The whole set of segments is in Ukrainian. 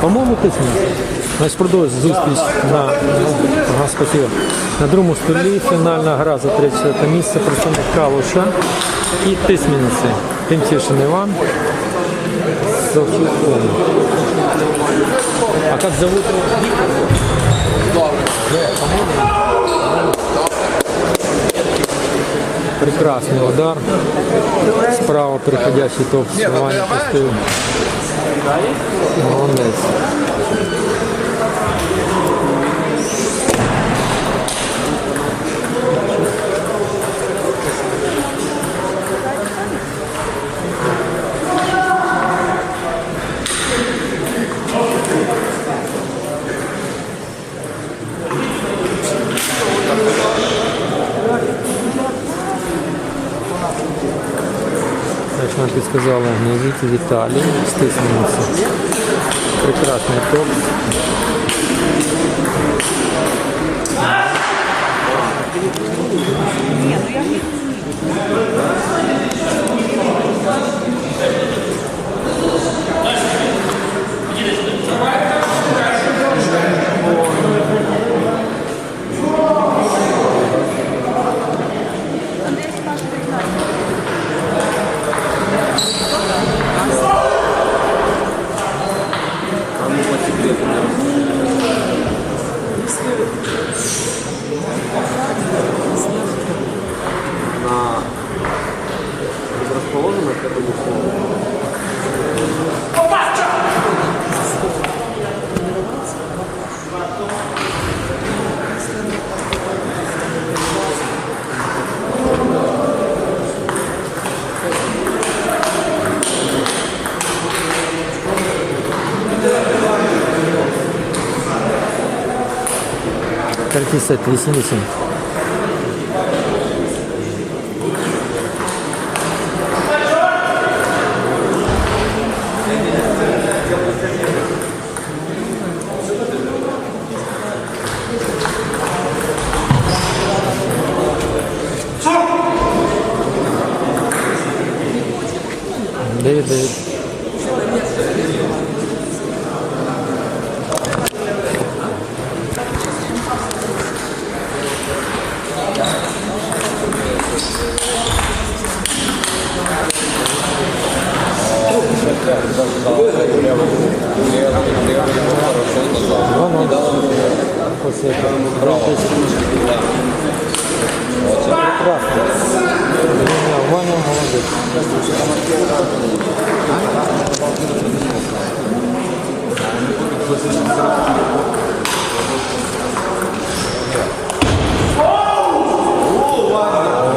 По-моєму, Тисмінець. Значить, продовжує зустріч на, ага, на другому столі. Фінальна гра за 34 місце. Представник Калуша і Тисміниці. Тимчишин Іван. Софікон. А як зовут? Прекрасный удар. Справа приходящий топ Ваня пустил. Молодец. Нам підсказали Гнезіті Віталій, стиснулися. Прекрасний топ. Ні, ну я расположено hissettirilsin için. Değil, değil.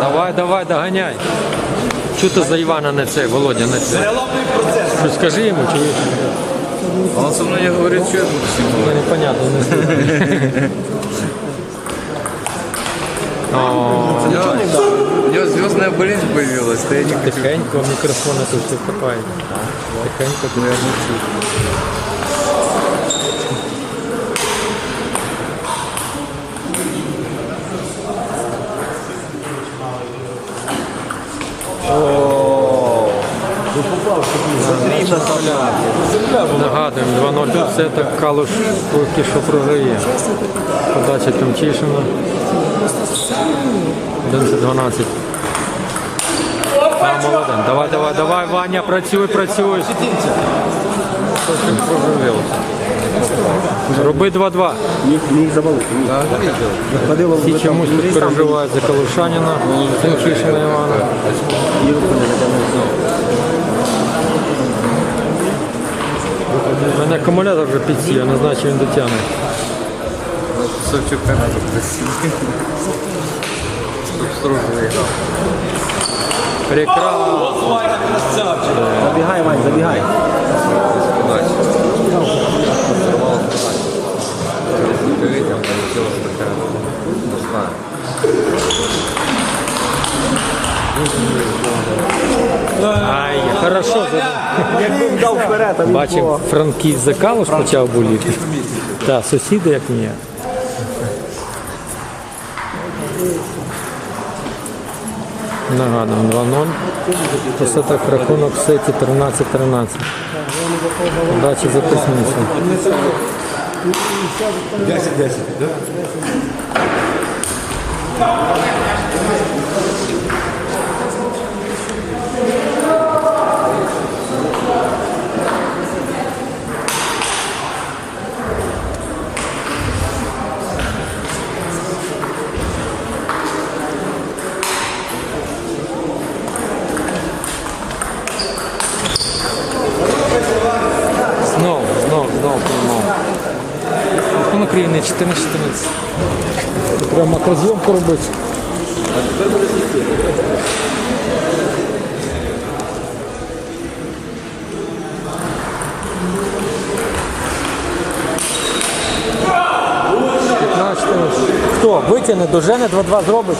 Давай, давай, догоняй. Чого ти за Івана не це, Володя, не це? Скажи йому, чи ні? Он со мной говорит, что я буду. Не знаю. У него звездная болезнь появилась, то я не хочу. Тихенько мікрофон тут все копає. Тихенько. Ну, Нагадуємо, 2-0 це так Калуш поки що програє. Подача Тимчишина. 11-12. А, молодець. Давай, давай, давай, Ваня, працюй, працюй. Роби 2-2. Міг, завалити. Всі чомусь тут переживають за Калушанина, Тимчишина Івана. У мене акумулятор вже підсів, я не знаю, чи він дотягне. Кусочек каната красивый. Чтоб строже выиграл. Прекрасно. Забігай, Вань, забігай. Удачи. Сорвал удачи. Если бы видел, получилась такая пустая. Ай, хорошо. Якби вдав вперед, а він Бачив, Франківськ за Калуш почав боліти. Так, сусіди як ні. Нагадуємо 2-0. Після так рахунок в сеті 13-13. Удачі за 10-10, да? Рівний 14-14. Треба макрозйомку робити. Хто? Витягне, дожене, 2-2 зробить.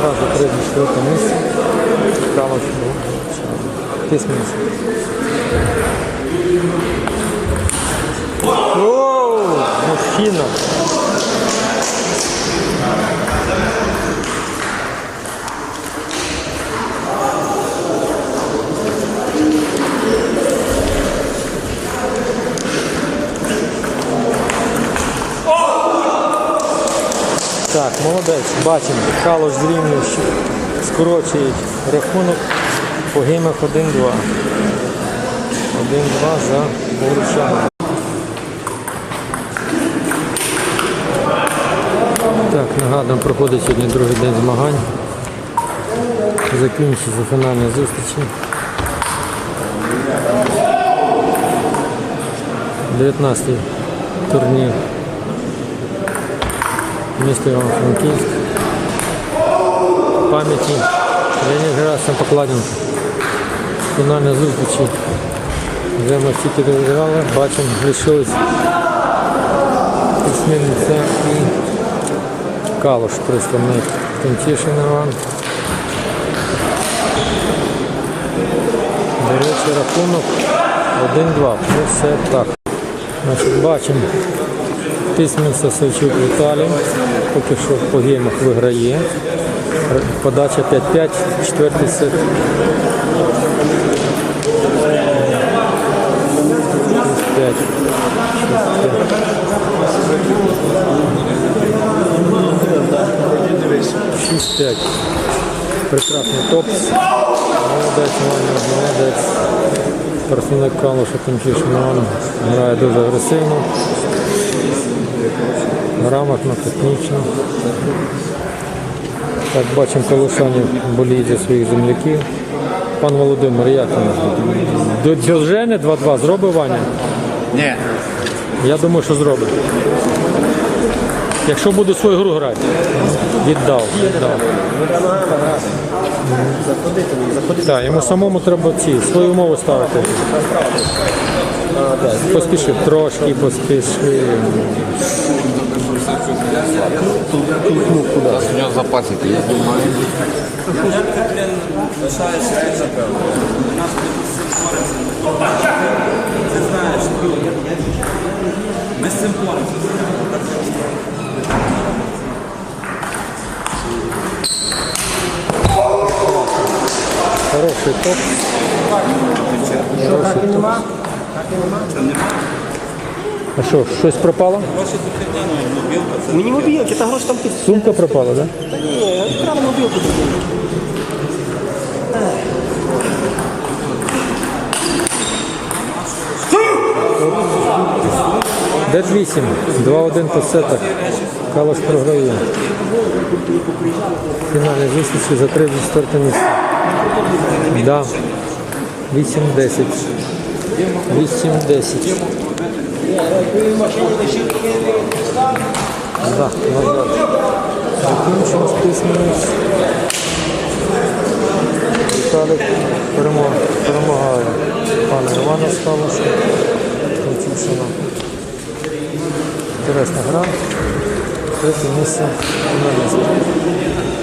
Гра до третє четверте місце. Цікаво, письменниця. Оу, мужчина. Так, молодець, бачимо, Калош зрівнює, скорочують рахунок по геймах 1-2. 1-2 за Богручаном. Так, нагадуємо, проходить сьогодні другий день змагань. Закінчиться фінальні зустрічі. 19-й турнір місто Івано-Франківськ. Пам'яті Леонід Герасим Покладенко. Фінальні зустрічі. Вже ми всі підіграли, бачимо, лишились письменниця і Калуш, представник Тимчишин Іван. До речі, рахунок 1-2. Це все так. Значить, бачимо Письменниця Савчук Віталій. Поки що по геймах виграє. Подача 5-5, четвертий сет. 6-5. 6-5. Прекрасний топ. Молодець, Ваня, молодець. Представник Калуша Тимчишин Іван грає дуже агресивно грамотно, технічно. Так, бачимо колишання боліють за своїх земляків. Пан Володимир, як там? До Дьожени 2-2 зробив Ваня? Ні. Я думаю, що зробить. Якщо буде свою гру грати. Віддав. віддав. Так, йому самому треба ці свою мову ставити. Поспішив трошки, поспішив. У нього запасики є. Ми з Хороший топ. Хороший топ. А що, щось пропало? Мені мобілки, та гроші там тут. Сумка пропала, так? Да? Ні, вкрали мобілку. Дед 8, 2-1 по сетах. Калаш програє. Фінальні зустрічі за 3 4 місце. Да. 8-10. 8-10. Да, назад. Закінчимо списаність. Віталік перемагає. Пане Івана сталося. Тимчишина. Інтересна гра. Третє місце фіналіст.